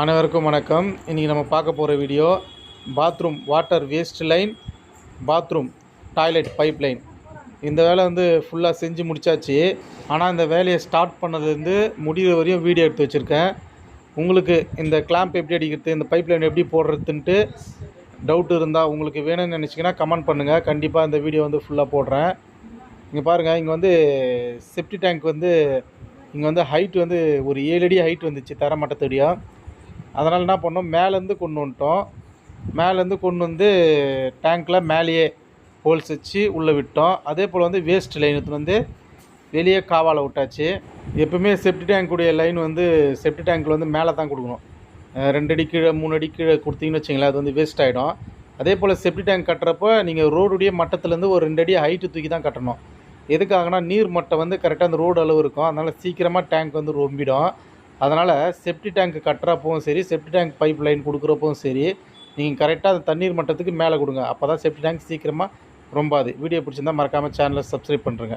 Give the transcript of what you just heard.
அனைவருக்கும் வணக்கம். இன்றைக்கி நம்ம பார்க்க போகிற video bathroom water waste line bathroom toilet pipe line இந்த வேலை வந்து ஃபுல்லாக செஞ்சு முடிச்சாச்சு. ஆனால் இந்த வேலையை ஸ்டார்ட் பண்ணதுலேருந்து முடிவு வரையும் வீடியோ எடுத்து வச்சுருக்கேன். உங்களுக்கு இந்த கிளாம்ப் எப்படி அடிக்கிறது இந்த பைப் லைன் எப்படி போடுறதுன்ட்டு டவுட் இருந்தால் உங்களுக்கு வேணும்னு நினச்சிங்கன்னா கமெண்ட் பண்ணுங்கள் கண்டிப்பாக இந்த வீடியோ வந்து ஃபுல்லாக போடுறேன். இங்கே பாருங்கள் இங்கே வந்து செப்டி டேங்க் வந்து இங்கே வந்து ஹைட் வந்து ஒரு ஏழு அடி ஹைட் வந்துச்சு தரமட்டத்தடியாக அதனால் என்ன பண்ணோம்? மேலேருந்து கொண்டு வந்துட்டோம். மேலேருந்து கொண்டு வந்து டேங்க்கில் மேலேயே ஹோல்ஸ் வச்சு உள்ளே விட்டோம். அதே போல் வந்து வேஸ்ட் லைன் வந்து வெளியே காவால் விட்டாச்சு. எப்பவுமே செப்டி டேங்க்குடைய லைன் வந்து செப்டி டேங்க்கில் வந்து மேலே தான் கொடுக்கணும். ரெண்டு அடி கீழே மூணு அடி கீழே கொடுத்தீங்கன்னு வச்சிங்களேன் அது வந்து வேஸ்ட் ஆகிடும் அதே போல் செப்டி டேங்க் கட்டுறப்போ நீங்கள் ரோடுடைய மட்டத்துலேருந்து ஒரு ரெண்டு அடி ஹைட்டு தூக்கி தான் கட்டணும். எதுக்காகனா நீர் மட்டம் வந்து கரெக்டாக அந்த ரோடு அளவு இருக்கும். அதனால் சீக்கிரமாக டேங்க் வந்து ரொம்பிடும். அதனால் செப்டி டேங்க் கட்டுறப்பவும் சரி செப்டி டேங்க் பைப் லைன் கொடுக்குறப்பவும் சரி நீங்கள் கரெக்டாக அந்த தண்ணீர் மட்டத்துக்கு மேலே கொடுங்க. அப்போ தான் செப்டி டேங்க் சீக்கிரமாக ரொம்பாது. வீடியோ பிடிச்சிருந்தா மறக்காமல் சேனலை சப்ஸ்கிரைப் பண்ணுறேங்க